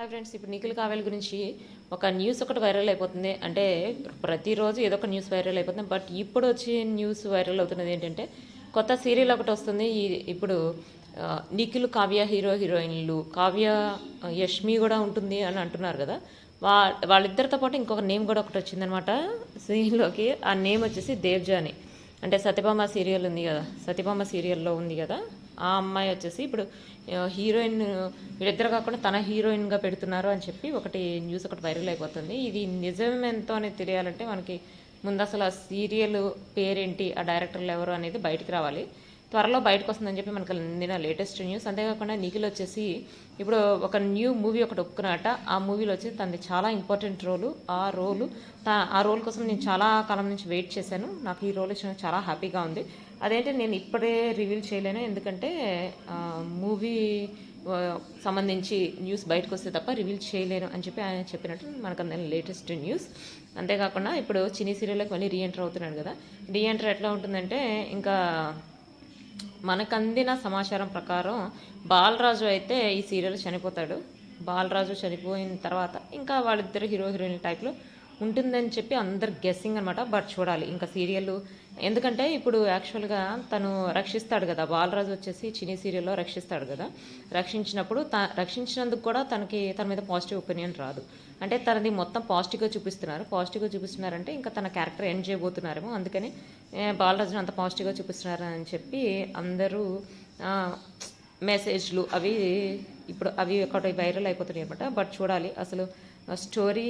Hi friends ఇప్పుడు నిఖిల్ కావేల గురించి ఒక న్యూస్ ఒకటి వైరల్ అయిపోతుంది. అంటే ప్రతిరోజు ఏదో ఒక న్యూస్ వైరల్ అయిపోతుంది. బట్ ఇప్పుడు వచ్చే న్యూస్ వైరల్ అవుతున్నది ఏంటంటే కొత్త సీరియల్ ఒకటి వస్తుంది. ఈ- ఇప్పుడు నిఖిల్ కావ్య హీరో హీరోయిన్లు కావ్య యష్మి కూడా ఉంటుంది అని అంటున్నారు కదా. వా వాళ్ళిద్దరితో పాటు ఇంకొక నేమ్ కూడా ఒకటి వచ్చిందనమాట సీన్లోకి ఆ నేమ్ వచ్చేసి దేవ్జాని. అంటే సత్యభామ సీరియల్ ఉంది కదా సత్యభామ సీరియల్లో ఉంది కదా ఆ అమ్మాయి వచ్చేసి ఇప్పుడు హీరోయిన్ వీళ్ళిద్దరు కాకుండా తన హీరోయిన్గా పెడుతున్నారు అని చెప్పి ఒకటి న్యూస్ ఒకటి వైరల్ అయిపోతుంది. ఇది నిజం ఎంతో అనేది తెలియాలంటే మనకి ముందు అసలు ఆ సీరియల్ పేరేంటి ఆ డైరెక్టర్లు ఎవరు అనేది బయటికి రావాలి. త్వరలో బయటకు వస్తుందని చెప్పి మనకు అందిన లేటెస్ట్ న్యూస్. అంతేకాకుండా నిఖిల్ వచ్చేసి ఇప్పుడు ఒక న్యూ మూవీ ఒకటి ఒప్పుకున్నట ఆ మూవీలో వచ్చి తనది చాలా ఇంపార్టెంట్ రోలు. ఆ రోలు ఆ రోల్ కోసం నేను చాలా కాలం నుంచి వెయిట్ చేశాను. నాకు ఈ రోల్ ఇచ్చిన చాలా హ్యాపీగా ఉంది. అదేంటి నేను ఇప్పుడే రివీల్ చేయలేను. ఎందుకంటే మూవీ సంబంధించి న్యూస్ బయటకు వస్తే తప్ప రివీల్ చేయలేను అని చెప్పి ఆయన చెప్పినట్టు మనకు అందిన లేటెస్ట్ న్యూస్. అంతేకాకుండా ఇప్పుడు చినీ సీరియల్లోకి మళ్ళీ రీఎంటర్ అవుతున్నాడు కదా. రీఎంటర్ ఎట్లా ఉంటుందంటే ఇంకా మనకు అందిన సమాచారం ప్రకారం బాలరాజు అయితే ఈ సీరియల్ చనిపోతాడు. బాలరాజు చనిపోయిన తర్వాత ఇంకా వాళ్ళిద్దరు హీరో హీరోయిన్ టైప్లో ఉంటుందని చెప్పి అందరు గెస్సింగ్ అనమాట బట్ చూడాలి. ఇంకా సీరియల్ ఎందుకంటే ఇప్పుడు యాక్చువల్గా తను రక్షిస్తాడు కదా. బాలరాజు వచ్చేసి చినీ సీరియల్లో రక్షిస్తాడు కదా. రక్షించినప్పుడు త రక్షించినందుకు కూడా తనకి తన మీద పాజిటివ్ ఒపీనియన్ రాదు. అంటే తనది మొత్తం పాజిటివ్గా చూపిస్తున్నారు. పాజిటివ్గా చూపిస్తున్నారంటే ఇంకా తన క్యారెక్టర్ ఎండ్ చేయబోతున్నారేమో. అందుకని బాలరాజును అంత పాజిటివ్గా చూపిస్తున్నారు అని చెప్పి అందరూ మెసేజ్లు అవి ఇప్పుడు అవి ఒకటి వైరల్ అయిపోతున్నాయి అనమాట బట్ చూడాలి. అసలు స్టోరీ